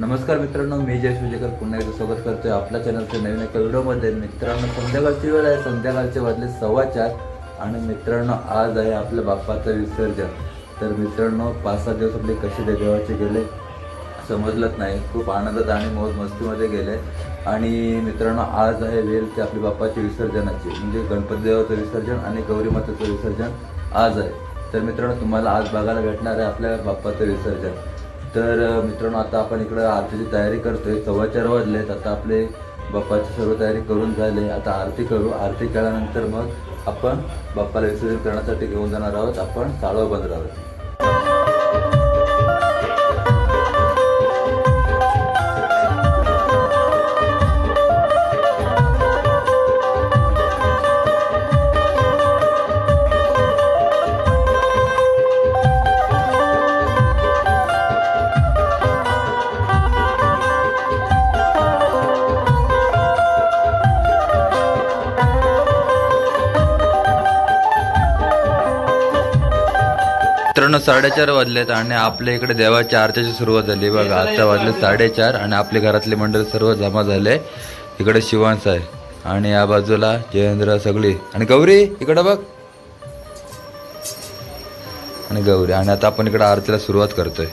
नमस्कार मित्रांनो मी जयश विजयकर पुन्हा एकदा स्वागत करतोय आपल्या चॅनलच्या नवीन एका व्हिडिओमध्ये. मित्रांनो संध्याकाळची वेळ आहे. संध्याकाळचे वाजले सव्वा चार आणि मित्रांनो आज आहे आपल्या बाप्पाचं विसर्जन. तर मित्रांनो पाच सात दिवस आपले कसे ते देवाचे गेले समजलंच नाही. खूप आनंदात आणि मौज मस्तीमध्ये गेले. आणि मित्रांनो आज आहे वेळ ते आपल्या बाप्पाची विसर्जनाची. म्हणजे गणपती देवाचं विसर्जन आणि गौरी मातेचं विसर्जन आज आहे. तर मित्रांनो तुम्हाला आज बघायला भेटणार आहे आपल्या बाप्पाचं विसर्जन. तर मित्रांनो आता आपण इकडं आरतीची तयारी करतोय. सव्वा चार वाजलेत. आता आपले बाप्पाची सर्व तयारी करून झाले. आता आरती करू. आरती केल्यानंतर मग आपण बाप्पाला विसर्जन करण्यासाठी घेऊन जाणार आहोत. आपण साळवा बंद मित्रांनो साडेचार वाजलेत आणि आपल्या इकडे देवाच्या आरतीची सुरुवात झाली. बघा आता वाजले साडेचार आणि आपले घरातले मंडळ सर्व जमा झाले. इकडे शिवांश आहे आणि या बाजूला जयेंद्र सगळी. आणि गौरी इकडे बघ. आणि गौरी आणि आता आपण इकडे आरतीला सुरुवात करतोय.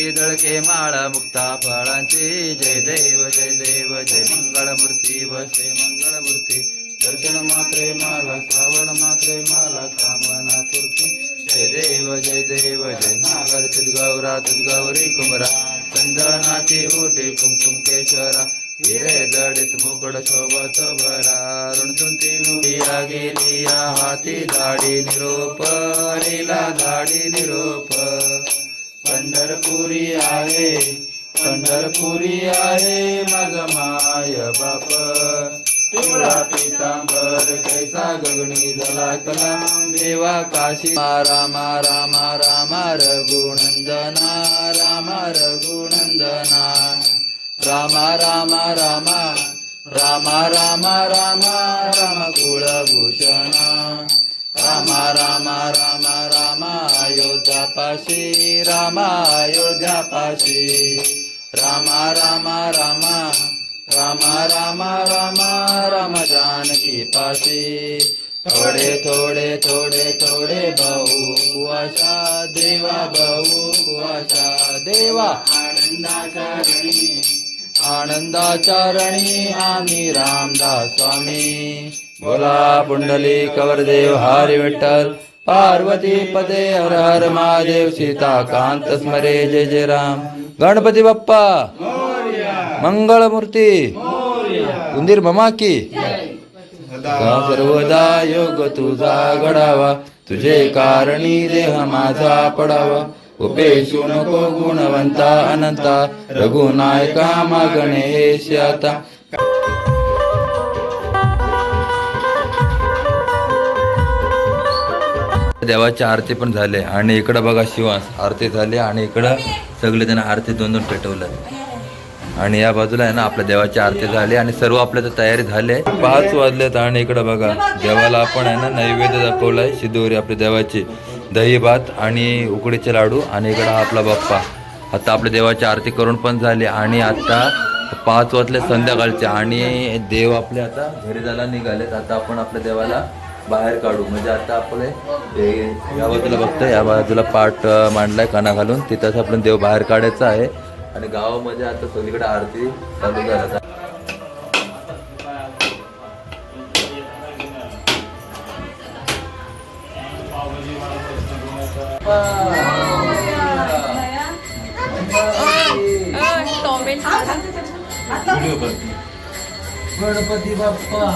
कंठी दळके माळा मुक्ता फळांची. जय देव जय देव जय मंगळमूर्ती वसे मंगळमूर्ती. दर्शन मात्रे माला श्रावण मात्रे माला कामना पूर्ती. जय देव जय देव जय नागर. तुझ गौरा तुझ गौरी कुमरा चंदनाची ओटे कुमकुम केशरा. हिरे दडित मुकड सोबत भरा. ऋणतुंती नुडिया गेली हाती दाढी निरोप. लीला दाढी निरोप. पंढरपुरी आहे पंढरपुरी आहे मग माय बाप. पिवळा पितांबर कैसा गगणी झाला कलाम देवा काशी. रामा रामा रामा रघुनंदना रामा रघुनंदना. रामा रामा रामा रामा रामा रामा राम कुळभूषणा रामा रामा रामा रामा अयोध्या पाशी रामा अयोध्या पाशी रामा रामा रामा रामा रामा रामा राम जानकी पाशी थोडे थोडे थोडे थोडे भाऊ कुवाशा देवा भाऊ कुवाशा देवा आनंदाच्या रणी आनंदाचारणी आम्ही रामदास स्वामी बोला पुंडली कवरदेव हरी विठ्ठल पार्वती पदे हर हर महादेव सीता कांत स्मरे जय जय राम. गणपती बाप्पा मंगळमूर्ती उंदीर ममा की. सर्वदा योग तुझा घडावा तुझे कारणी देह माझा पडावा. उपेशू नको गुणवंता अनंता रघुनायका मागणेश आता. देवाच्या आरती पण झाले. आणि इकडं बघा शिवास आरती झाली आणि इकडं सगळे जण आरती दोन दोन पेटवलं. आणि या बाजूला आहे ना आपल्या देवाची आरती झाली आणि सर्व आपल्या तर तयारी झाले. पाच वाजलेत आणि इकडं बघा देवाला आपण आहे ना नैवेद्य दाखवलाय शिदोरी आपल्या देवाची. दही भात आणि उकडीचे लाडू आणि इकडं हा आपला बाप्पा. आता आपल्या देवाची आरती करून पण झाली आणि आता पाच वाजले संध्याकाळचे आणि देव आपले आता घरी जायला निघालेत. आता आपण आपल्या देवाला बाहेर काढू. म्हणजे आता आपले हे या बाजूला बघतो या बाजूला पाठ मांडलाय काना घालून. तिथंच आपण देव बाहेर काढायचा आहे. आणि गावामध्ये आता सगळीकडे आरती चालू झाली. गणपती बाप्पा.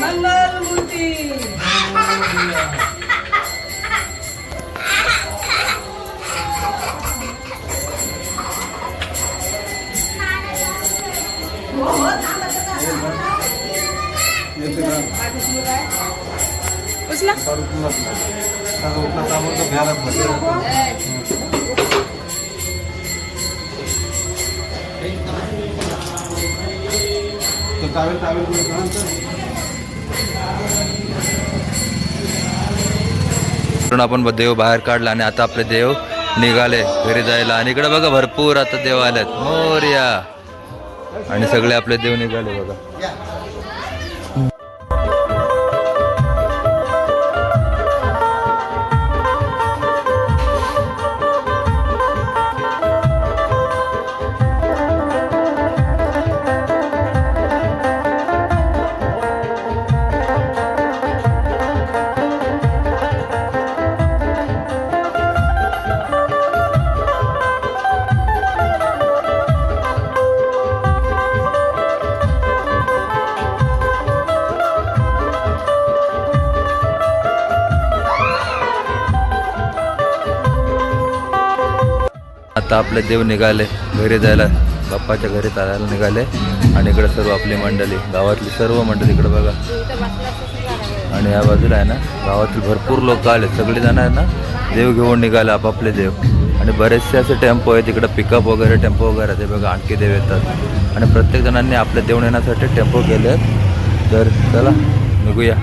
मंगलमूर्ती उचला. टावेल टावेल तिकडून आपण देव बाहेर काढला आणि आता आपले देव निघाले. घरी जायला. आणि इकडे बघा भरपूर आता देव आलेत. मोर्या. आणि सगळे आपले देव निघाले बघा. आता आपले देव निघाले घरी जायला. बाप्पाच्या घरी चालायला निघाले. आणि इकडे सर्व आपली मंडळी गावातली सर्व मंडळी इकडे बघा. आणि या बाजूला आहे ना गावातील भरपूर लोक आले. सगळे जण आहे ना देव घेऊन निघाले आपापले देव. आणि बरेचसे असे टेम्पो आहेत इकडे पिकअप वगैरे टेम्पो वगैरे ते बघा आणखी देव येतात. आणि प्रत्येक जणांनी आपले देव नेण्यासाठी टेम्पो केले आहेत तर चला निघूया.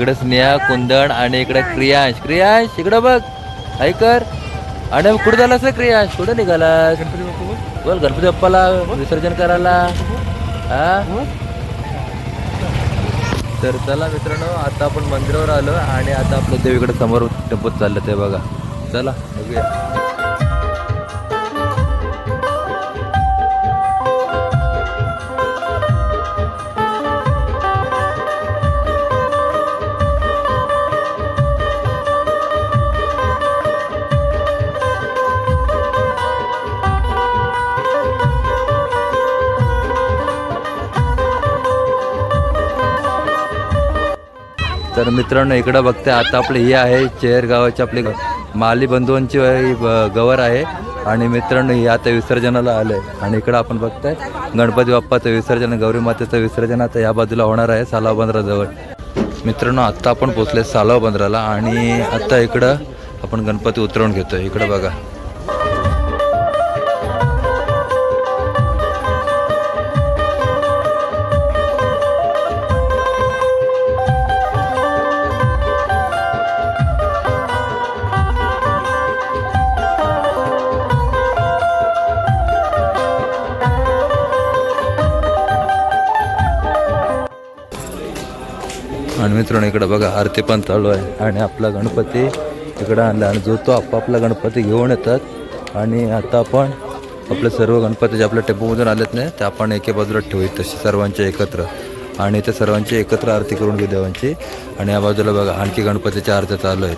इकडे स्नेहा कुंदन आणि इकडे क्रियांश. क्रियांश इकडं बघ. ऐकर आणि कुठं झाला असं क्रियांश? कुठं निघाला? बोल गणपती बाप्पाला विसर्जन करायला. हा? तर चला मित्रांनो आता आपण मंदिरावर आलो आणि आता आपलं देवीकडे समोर टेम्पोत चाललं ते बघा. चला बघूया. तर मित्रांनो इकडं बघते आता आपले हे आहे चेहर गावाचे आपली ग- माली बंधूंची ब- गवर आहे. आणि मित्रांनो हे आता विसर्जनाला आलं. आहे आणि इकडं आपण बघताय गणपती बाप्पाचं विसर्जन गौरी मातेचं विसर्जन आता या बाजूला होणार आहे सालाव बंदराजवळ. मित्रांनो आत्ता आपण पोचले सालाव बंदराला. आणि आत्ता इकडं आपण गणपती उतरवून घेतोय. इकडं बघा. मित्रांनो इकडं बघा आरती पण चालू आहे. आणि आपला गणपती इकडं आणला. आणि जो तो आपापला गणपती घेऊन येतात. आणि आता आपण आपले सर्व गणपती जे आपल्या टेम्पोमधून आलेत नाही ते आपण एके बाजूला ठेवू तसे सर्वांचे एकत्र. आणि ते सर्वांची एकत्र आरती करून घेऊ देवांची. आणि या बाजूला बघा आणखी गणपतीच्या आरत्या चालू आहेत.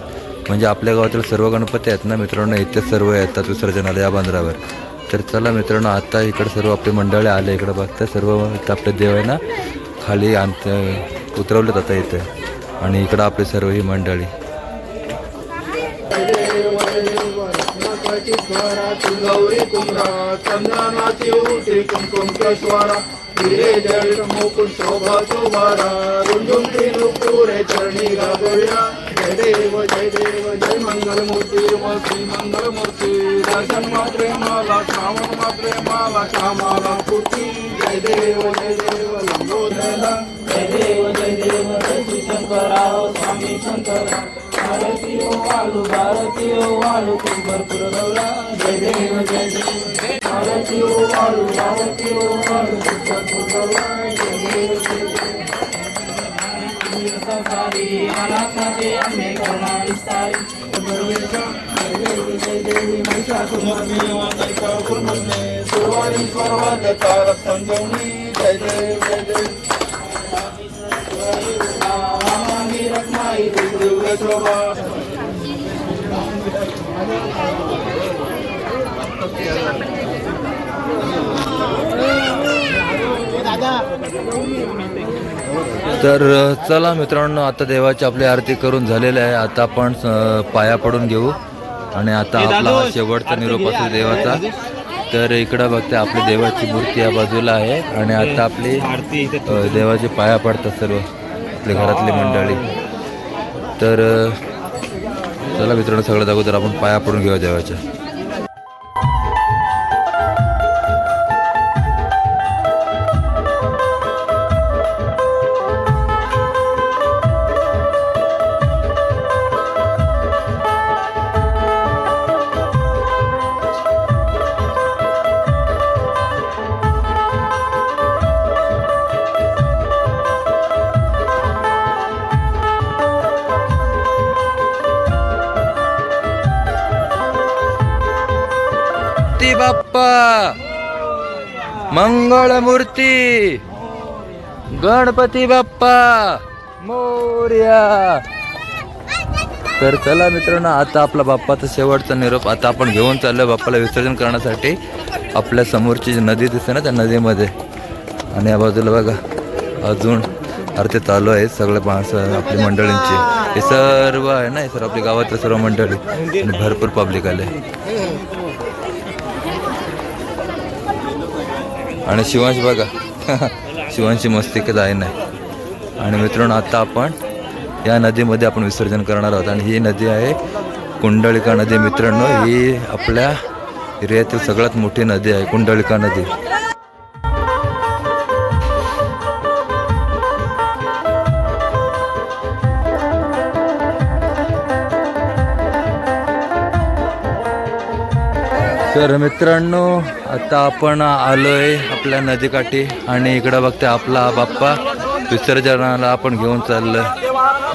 म्हणजे आपल्या गावातील सर्व गणपती आहेत ना मित्रांनो इथे सर्व येतात विसर्जनाला या बांधरावर तर चला मित्रांनो आता इकडे सर्व आपली मंडळी आले इकडे बघता. सर्व इथं आपले देव आहे ना खाली आणत उतरवलं जातं इथे. आणि इकडं आपले सर्व ही मंडळी. शोभा चरणी जय देव जय देव जय मंगलमूर्ती मूर्ती व श्री मंगल दर्शन मात्रे माला श्रावण मात्रे माला श्यामाला पूर्ती जय देव जय देव लंबोदरा जय देव जय देव जय श्री शंकरा स्वामी शंकरा भारती ओ वालू भारती ओ वालू तू भरपूर गौरा जय देव जय देव भारती ओ वालू भारती ओ वालू तू भरपूर गौरा जय देव जय देव safari alakmaje amme karuna vistari Mukmi wa taika kulmusne Survari तर चला मित्रांनो आता देवाची आपली आरती करून झालेली आहे. आता आपण पाया पडून घेऊ. आणि आता आपला शेवटचा निरोप असेल देवाचा. तर इकडं बघते आपली देवाची मूर्ती या बाजूला आहे. आणि आता आपली देवाचे पाया पडतात सर्व. आपल्या घरातली मंडळी. तर चला मित्रांनो सगळ्यात अगोदर आपण पाया पडून घेऊया देवाच्या. बाप्पा. मंगळ गणपती बाप्पा. मोर्या. तर चला मित्रांनो आता आपला बाप्पाचा शेवटचा निरोप आता आपण घेऊन चाललो बाप्पाला विसर्जन करण्यासाठी. आपल्या समोरची जी नदी दिसते ना त्या नदीमध्ये. आणि या बाजूला बघा अजून अर्थ चालू आहे सगळ्या माणसं आपली मंडळींची. हे सर्व आहे ना हे सर्व आपल्या गावातले सर्व मंडळी. आणि भरपूर पब्लिक आले. आणि शिवांश बघा. शिवांशी मस्ती काही आहे नाही. आणि मित्रांनो आता आपण या नदीमध्ये आपण विसर्जन करणार आहोत. आणि ही नदी आहे कुंडलिका नदी. मित्रांनो ही आपल्या एरियातील सगळ्यात मोठी नदी आहे कुंडलिका नदी. तर मित्रांनो आता आपण आलोय आपल्या नदीकाठी आणि इकडं बघते आपला बाप्पा. विसर्जनाला आपण घेऊन चाललोय.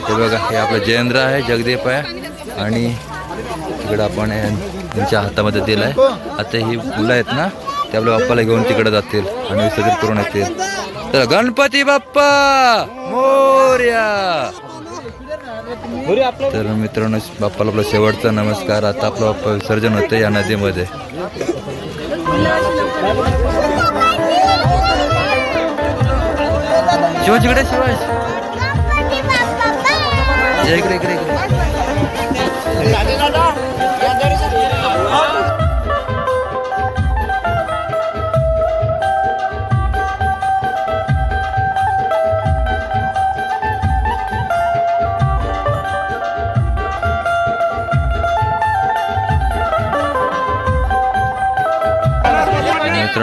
हे बघा हे आपलं जयेंद्र आहे जगदीप आहे आणि इकडं आपण त्यांच्या हातामध्ये दिलं आहे आता ही फुलं आहेत ना ते आपल्या बाप्पाला घेऊन तिकडे जातील आणि विसर्जन करून येतील. तर गणपती बाप्पा मोर्या! तर मित्रांनो बाप्पाला आपला शेवटचा नमस्कार. आता आपलं बाप्पा विसर्जन होतं या नदीमध्ये. शिवाज इकडे शिवाज. इकडे इकडे इकडे.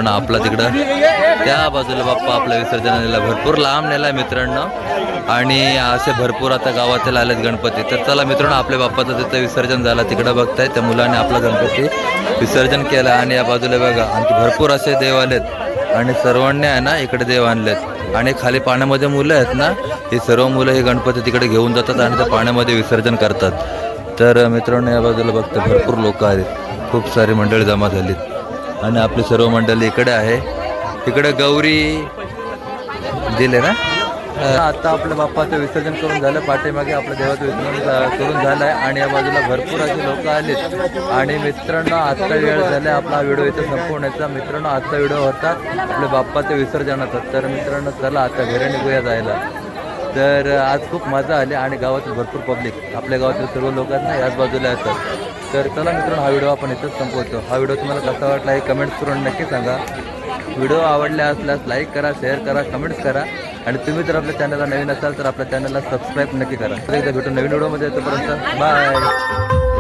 मित्रांनो आपला तिकडं. त्या बाजूला बाप्पा आपल्या विसर्जनाला भरपूर लांब नेलाय मित्रांनो. आणि असे भरपूर आता गावातील आलेत गणपती. तर चला मित्रांनो आपल्या बाप्पाचं तिथं विसर्जन झालं तिकडं बघताय. त्या मुलाने आपला गणपती विसर्जन केलं. आणि या बाजूला बघा आणखी भरपूर असे देव आलेत. आणि सर्वांनी आहे ना इकडे देव आणलेत. आणि खाली पाण्यामध्ये मुलं आहेत ना ही सर्व मुलं हे गणपती तिकडे घेऊन जातात आणि त्या पाण्यामध्ये विसर्जन करतात. तर मित्रांनो या बाजूला बघता भरपूर लोक आहेत. खूप सारी मंडळी जमा झालीत. आणि आपले सर्व मंडळी इकडे आहे. इकडे गौरी दिले ना? आता आपल्या बाप्पाचं विसर्जन करून झालं. पाठीमागे आपल्या देवाचं विसर्जन करून झालं आहे आणि या बाजूला भरपूर असे लोक आलेत. आणि मित्रांनो आजचा वेळ झाला आपला व्हिडिओ इथे संपवण्याचा मित्रांनो आजचा व्हिडिओ होता आपल्या बाप्पाचं विसर्जनाचा. तर मित्रांनो चला आता घरी निघूया जायला. तर आज खूप मजा आली आणि गावातील भरपूर पब्लिक आपल्या गावातील सर्व लोक आहेत ना याच बाजूला असतात तर चला मित्रांनो हा व्हिडिओ आपण इथंच संपवतो. हा व्हिडिओ तुम्हाला कसा वाटला हे कमेंट्स करून नक्की सांगा. व्हिडिओ आवडला असल्यास लाईक करा शेअर करा कमेंट्स करा. आणि तुम्ही जर आपल्या चॅनलला नवीन असाल तर आपल्या चॅनलला सबस्क्राईब नक्की करा. तर एकदा भेटून नवीन व्हिडिओमध्ये येतोपर्यंत बाय